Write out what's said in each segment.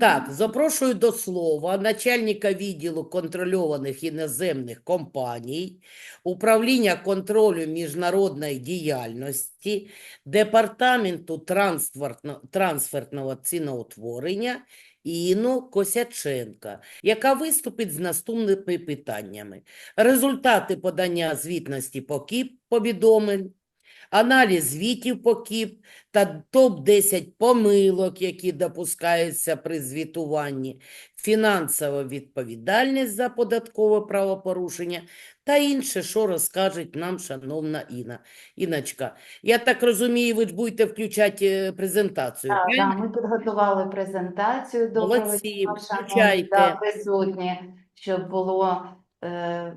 Так, запрошую до слова начальника відділу контрольованих іноземних компаній, управління контролю міжнародної діяльності, департаменту трансфертно- трансфертного ціноутворення Інну Косяченка, яка виступить з наступними питаннями. Результати подання звітності по повідомлень, аналіз звітів по КІП, та топ-10 помилок, які допускаються при звітуванні, фінансова відповідальність за податкове правопорушення та інше, що розкаже нам шановна Інна. Іночка, я так розумію, ви ж будете включати е, презентацію, Так, да, ми підготували презентацію. Доброго Молодці, включайте. та присутні, щоб було е,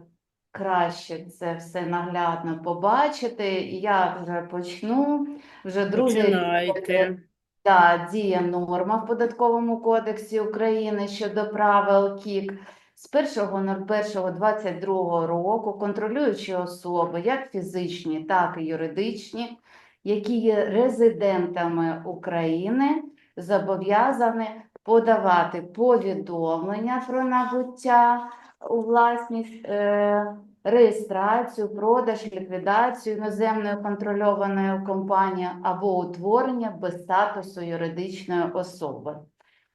краще це все наглядно побачити. І Я вже почну. Вже другий Починайте. Да, діє норма в Податковому кодексі України щодо правил КІК. З 1.01.22 року контролюючі особи, як фізичні, так і юридичні, які є резидентами України, зобов'язані подавати повідомлення про набуття у власність, е, реєстрацію, продаж, ліквідацію іноземної контрольованої компанії або утворення без статусу юридичної особи.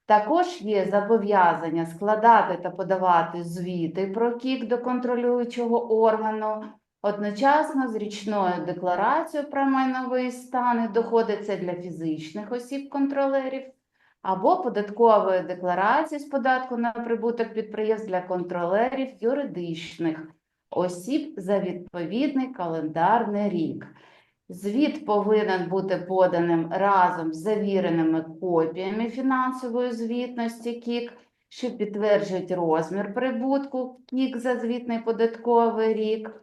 Також є зобов'язання складати та подавати звіти про КІК до контролюючого органу. Одночасно з річною декларацією про майновий стан і доходи це для фізичних осіб-контролерів, або податкової декларації з податку на прибуток підприємств для контролерів юридичних осіб за відповідний календарний рік. Звіт повинен бути поданим разом з завіреними копіями фінансової звітності КІК, що підтверджують розмір прибутку КІК за звітний податковий рік.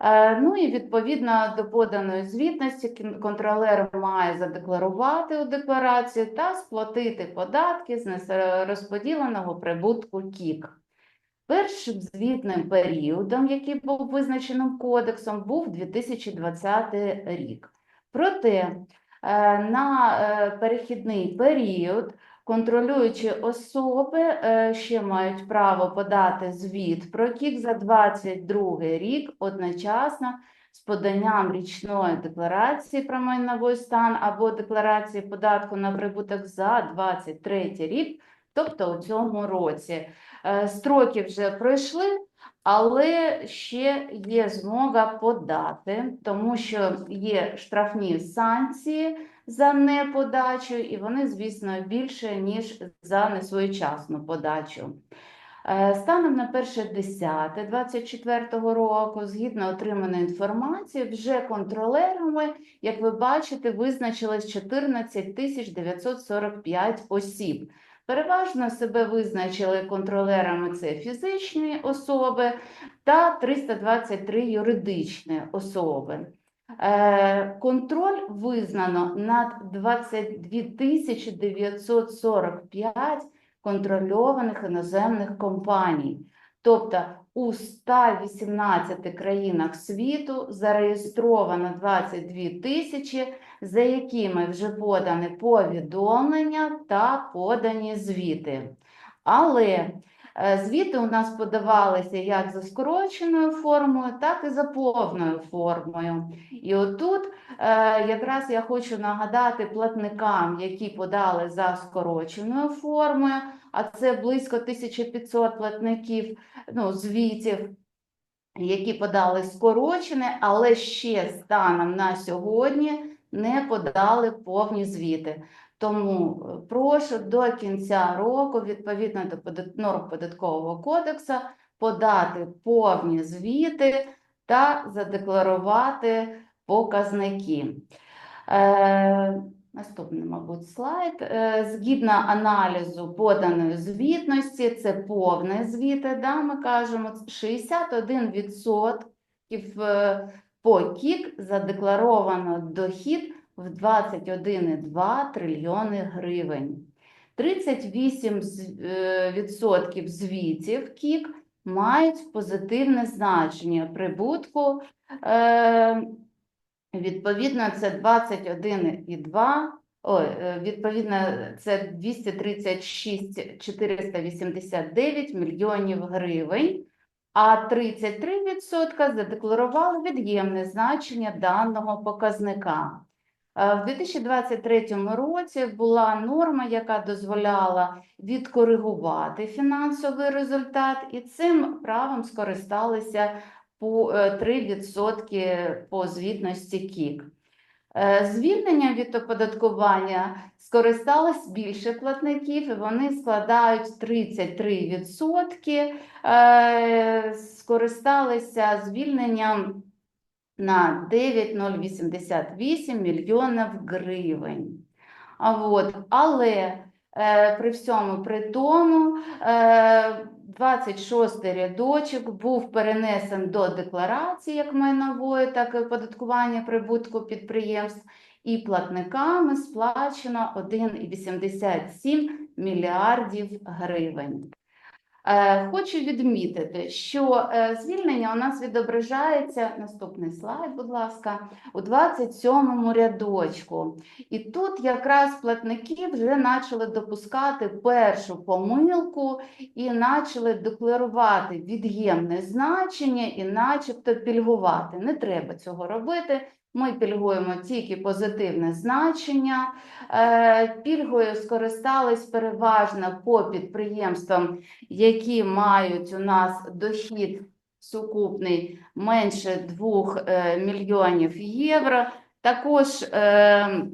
Е, Ну і відповідно до поданої звітності контролер має задекларувати у декларації та сплатити податки з нерозподіленого прибутку КІК. Першим звітним періодом, який був визначеним кодексом, був 2020 рік. Проте е, на е, перехідний період контролюючі особи е, ще мають право подати звіт про КІК за 2022 рік одночасно з поданням річної декларації про майновий стан або декларації податку на прибуток за 2023 рік, тобто у цьому році. Е, Строки вже пройшли, але ще є змога подати, тому що є штрафні санкції за неподачу, і вони, звісно, більше, ніж за несвоєчасну подачу. Е, Станом на 1.10.24 року, згідно отриманої інформації, вже контролерами, як ви бачите, визначилось 14 тисяч 945 осіб. Переважно себе визначили контролерами це фізичні особи та 323 юридичні особи. Е, Контроль визнано над 22 тисячі 945 контрольованих іноземних компаній. Тобто у 118 країнах світу зареєстровано 22 тисячі, за якими вже подані повідомлення та подані звіти. Але звіти у нас подавалися як за скороченою формою, так і за повною формою. І отут е, якраз я хочу нагадати платникам, які подали за скороченою формою, а це близько 1500 платників ну, звітів, які подали скорочене, але ще станом на сьогодні не подали повні звіти. Тому е, прошу до кінця року, відповідно до норм податкового кодексу, подати повні звіти та задекларувати показники. Е, Наступний, мабуть, слайд. Е, Згідно аналізу поданої звітності, це повне звіти, да, ми кажемо, 61% е, по КІК задекларовано дохід в 21,2 трильйони гривень. 38% з- е, звітів КІК мають позитивне значення прибутку. Е, Відповідно, це 21,2 Ой, е, відповідно, це 236 489 мільйонів гривень, а 33% задекларували від'ємне значення даного показника. Е, В 2023 році була норма, яка дозволяла відкоригувати фінансовий результат, і цим правом скористалися по е, 3% по звітності КІК. Е, Звільненням від оподаткування скористались більше платників, і вони складають 33%. Е, Скористалися звільненням на 9,088 мільйонів гривень. От, але е, при всьому при тому е, 26 рядочок був перенесен до декларації як майнової, так і оподаткування прибутку підприємств, і платниками сплачено 1,87 мільярдів гривень. Е, Хочу відмітити, що е, звільнення у нас відображається, наступний слайд, будь ласка, у 27-му рядочку. І тут якраз платники вже почали допускати першу помилку і почали декларувати від'ємне значення і начебто пільгувати. Не треба цього робити. Ми пільгуємо тільки позитивне значення. Е, Пільгою скористались переважно по підприємствам, які мають у нас дохід сукупний менше 2 мільйонів євро. Також е,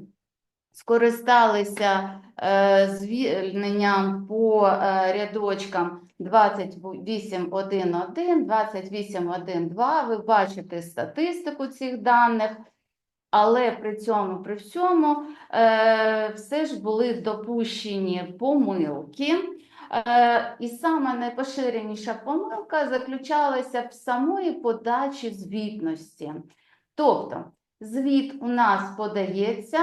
скористалися е, звільненням по е, рядочкам 28.1.1, 28.1.2. Ви бачите статистику цих даних. Але при цьому, при всьому, е, все ж були допущені помилки. Е, і саме найпоширеніша помилка заключалася в самої подачі звітності. Тобто, звіт у нас подається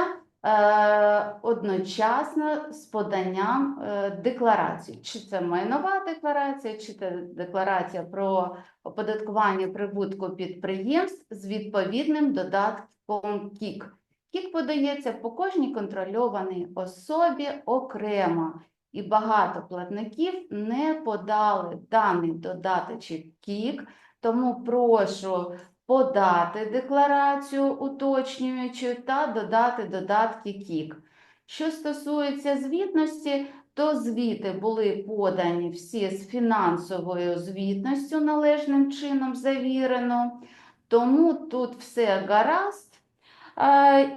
е, одночасно з поданням е, декларації. Чи це майнова декларація, чи це декларація про оподаткування прибутку підприємств з відповідним додатком КІК. КІК подається по кожній контрольованій особі окремо. І багато платників не подали даний додаточок КІК, тому прошу подати декларацію уточнюючу та додати додатки КІК. Що стосується звітності, то звіти були подані всі з фінансовою звітністю належним чином завірено, тому тут все гаразд.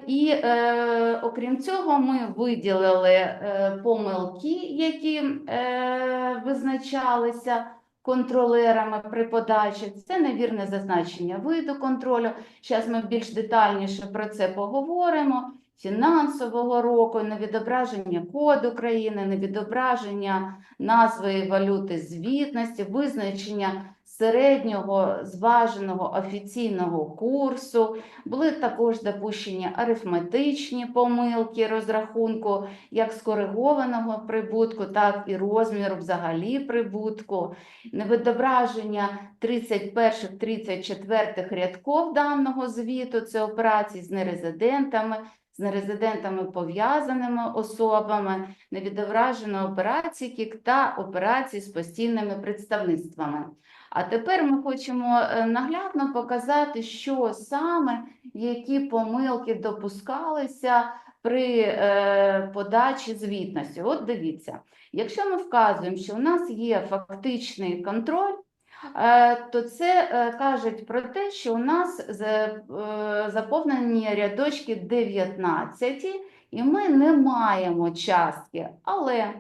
І е, окрім цього, ми виділили е, помилки, які е, визначалися контролерами при подачі. Це невірне зазначення виду контролю. Зараз ми більш детальніше про це поговоримо. Фінансового року, невідображення коду країни, невідображення назви валюти звітності, визначення середнього зваженого офіційного курсу. Були також допущені арифметичні помилки розрахунку як скоригованого прибутку, так і розміру взагалі прибутку, невідображення 31-34 рядків даного звіту, це операції з нерезидентами, з нерезидентами пов'язаними особами, невідображено операції КІК та операції з постійними представництвами. А тепер ми хочемо е, наглядно показати, що саме, які помилки допускалися при е, подачі звітності. От дивіться, якщо ми вказуємо, що у нас є фактичний контроль, е, то це кажуть про те, що у нас заповнені рядочки 19, і ми не маємо частки. Але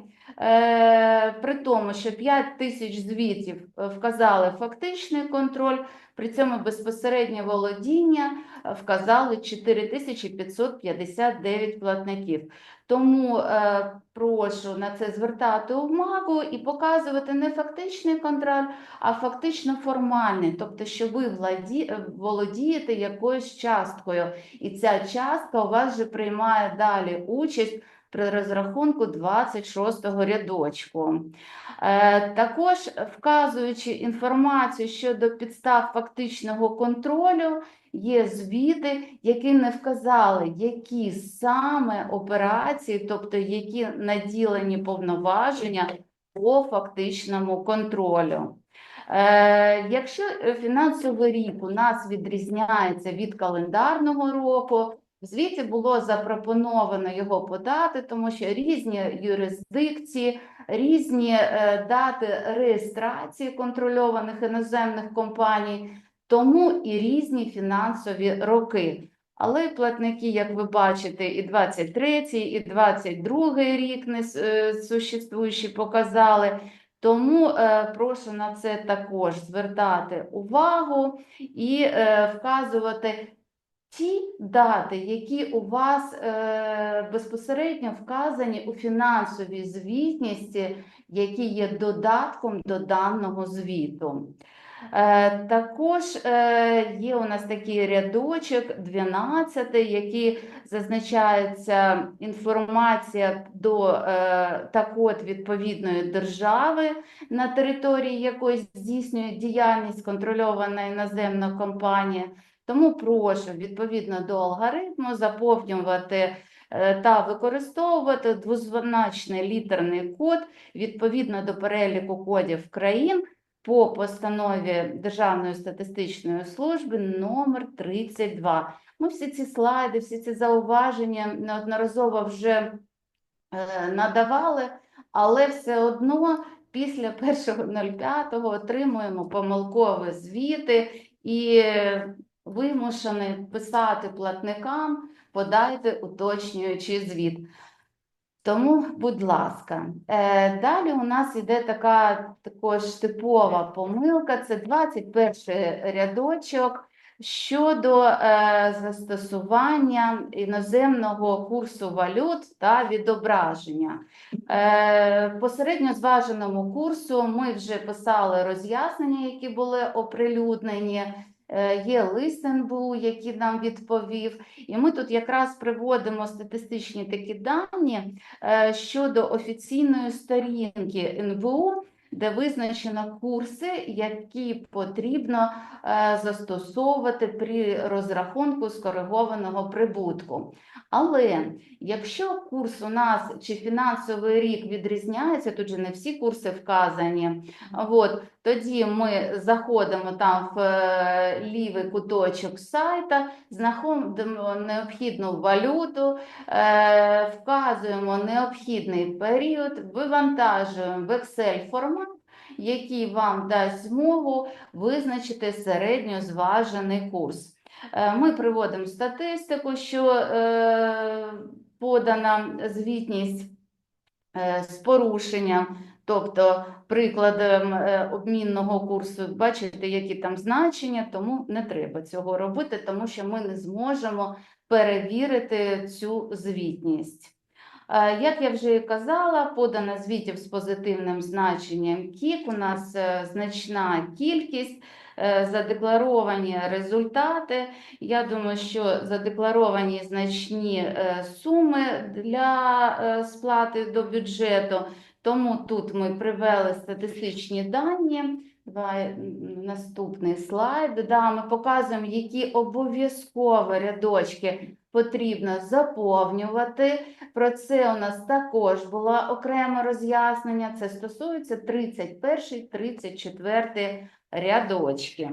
при тому, що 5 тисяч звітів е, вказали фактичний контроль, при цьому безпосереднє володіння е, вказали 4559 платників. Тому е, прошу на це звертати увагу і показувати не фактичний контроль, а фактично формальний, тобто, що ви владі... е, володієте якоюсь часткою, і ця частка у вас вже приймає далі участь при розрахунку 26-го рядочку. Е, Також вказуючи інформацію щодо підстав фактичного контролю, є звіти, які не вказали, які саме операції, тобто які наділені повноваження по фактичному контролю. Е, Якщо фінансовий рік у нас відрізняється від календарного року, в звіті було запропоновано його подати, тому що різні юрисдикції, різні е, дати реєстрації контрольованих іноземних компаній, тому і різні фінансові роки. Але платники, як ви бачите, і 23-й, і 22-й рік несуществуючі показали. Тому е, прошу на це також звертати увагу і е, вказувати ті дати, які у вас е, безпосередньо вказані у фінансовій звітності, які є додатком до даного звіту. Е, Також е, є у нас такий рядочок 12, який зазначається інформація до е, та код відповідної держави, на території якої здійснює діяльність контрольована іноземна компанія. Тому прошу відповідно до алгоритму заповнювати е, та використовувати двозначний літерний код відповідно до переліку кодів країн по постанові Державної статистичної служби номер 32. Ми всі ці слайди, всі ці зауваження неодноразово вже е, надавали, але все одно після 1.05 отримуємо помилкові звіти і вимушені писати платникам, подайте уточнюючий звіт. Тому, будь ласка, Е, далі у нас іде така також типова помилка, це 21 рядочок щодо е, застосування іноземного курсу валют та відображення. Е, по середньозваженому курсу ми вже писали роз'яснення, які були оприлюднені. Е, Є лист НБУ, який нам відповів, і ми тут якраз приводимо статистичні такі дані е, щодо офіційної сторінки НБУ, де визначено курси, які потрібно е, застосовувати при розрахунку скоригованого прибутку. Але якщо курс у нас чи фінансовий рік відрізняється, тут же не всі курси вказані, от, тоді ми заходимо там в е, лівий куточок сайта, знаходимо необхідну валюту, е, вказуємо необхідний період, вивантажуємо в Excel формат, який вам дасть змогу визначити середньозважений курс. Е, Ми приводимо статистику, що подана звітність з порушенням, тобто прикладом е, обмінного курсу, бачите, які там значення, тому не треба цього робити, тому що ми не зможемо перевірити цю звітність. Е, Як я вже і казала, подано звітів з позитивним значенням КІК. У нас е, значна кількість, задекларовані результати. Я думаю, що задекларовані значні суми для сплати до бюджету. Тому тут ми привели статистичні дані. Давай наступний слайд. Да, ми показуємо, які обов'язково рядочки потрібно заповнювати. Про це у нас також було окреме роз'яснення. Це стосується 31, 34 рядочки.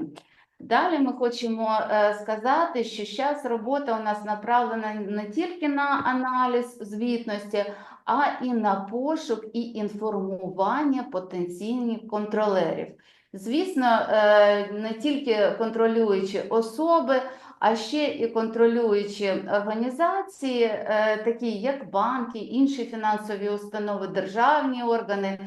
Далі ми хочемо е, сказати, що зараз робота у нас направлена не тільки на аналіз звітності, а і на пошук і інформування потенційних контролерів. Звісно, е, не тільки контролюючі особи, а ще і контролюючі організації, е, такі як банки, інші фінансові установи, державні органи,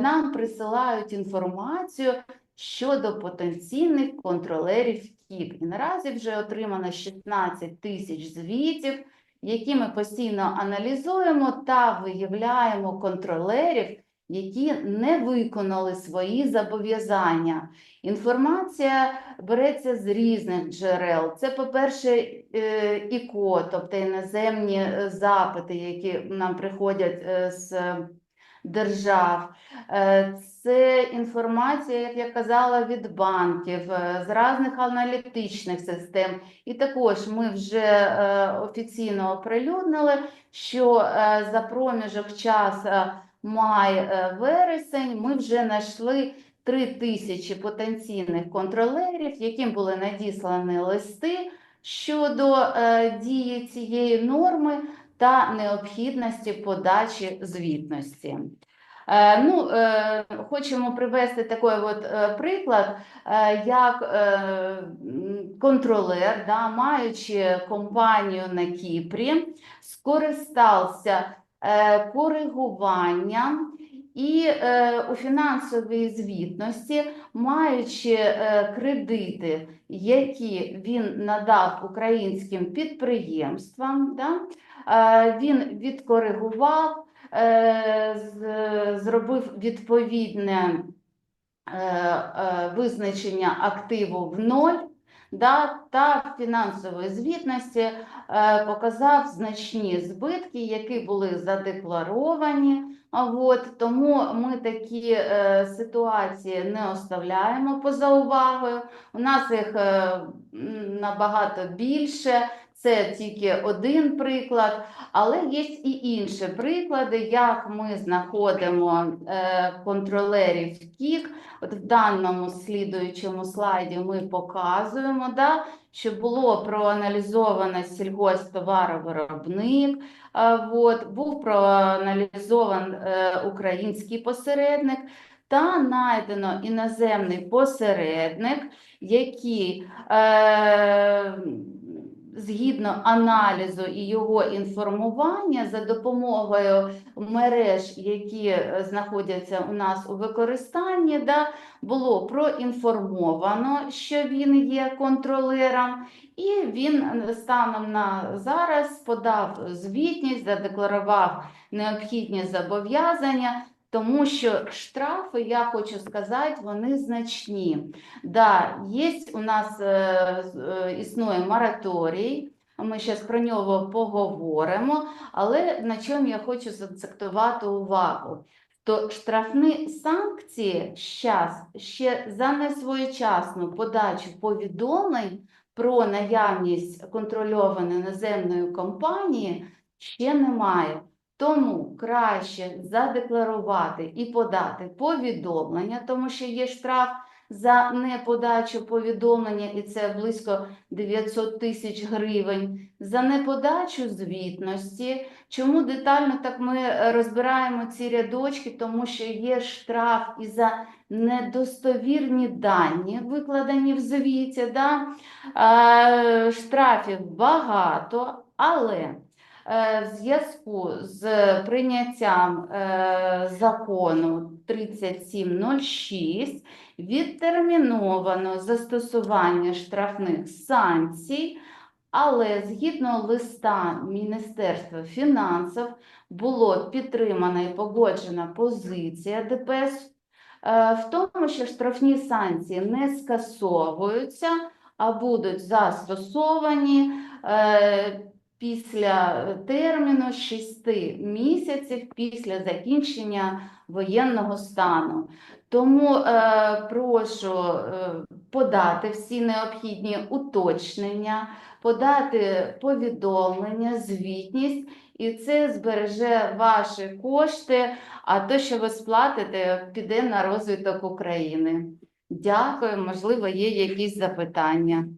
нам присилають інформацію щодо потенційних контролерів КІК. І наразі вже отримано 16 тисяч звітів, які ми постійно аналізуємо та виявляємо контролерів, які не виконали свої зобов'язання. Інформація береться з різних джерел. Це, по-перше, е, ІКО, тобто іноземні е, запити, які нам приходять е, з держав. Е, Це інформація, як я казала, від банків, е, з різних аналітичних систем. І також ми вже е, офіційно оприлюднили, що за проміжок часу май-вересень ми вже знайшли три тисячі потенційних контролерів, яким були надіслані листи щодо дії цієї норми та необхідності подачі звітності. Е, Ну, е, хочемо привести такий от е, приклад, як контролер, да, маючи компанію на Кіпрі, скористався коригуванням і е, у фінансовій звітності, маючи е, кредити, які він надав українським підприємствам, да, е, він відкоригував, е, з- зробив відповідне е, е, визначення активу в ноль, да, та фінансової звітності е, показав значні збитки, які були задекларовані. От, тому ми такі е, ситуації не оставляємо поза увагою. У нас їх е, набагато більше. Це тільки один приклад, але є і інші приклади, як ми знаходимо е, контролерів КІК. От в даному слідуючому слайді ми показуємо, да, що було проаналізовано сільгосптоваровиробник, а, от, був проаналізований е, український посередник та знайдено іноземний посередник, який е, згідно аналізу і його інформування за допомогою мереж, які е, знаходяться у нас у використанні, да, було проінформовано, що він є контролером, і він е, станом на зараз подав звітність, задекларував необхідні зобов'язання. Тому що штрафи, я хочу сказати, вони значні. Да, є у нас е, е, існує мораторій, ми зараз про нього поговоримо, але на чому я хочу заакцентувати увагу? То штрафні санкції зараз ще за несвоєчасну подачу повідомлень про наявність контрольованої наземної компанії ще немає. Тому краще задекларувати і подати повідомлення, тому що є штраф за неподачу повідомлення, і це близько 900 тисяч гривень, за неподачу звітності. Чому детально так ми розбираємо ці рядочки? Тому що є штраф і за недостовірні дані, викладені в звіті. Да? Штрафів багато, але в зв'язку з прийняттям е, закону 3706 відтерміновано застосування штрафних санкцій, але згідно листа Міністерства фінансів було підтримана і погоджена позиція ДПС е, в тому, що штрафні санкції не скасовуються, а будуть застосовані е, після терміну 6 місяців після закінчення воєнного стану. Тому е, прошу е, подати всі необхідні уточнення, подати повідомлення, звітність, і це збереже ваші кошти, а те, що ви сплатите, піде на розвиток України. Дякую, можливо, є якісь запитання.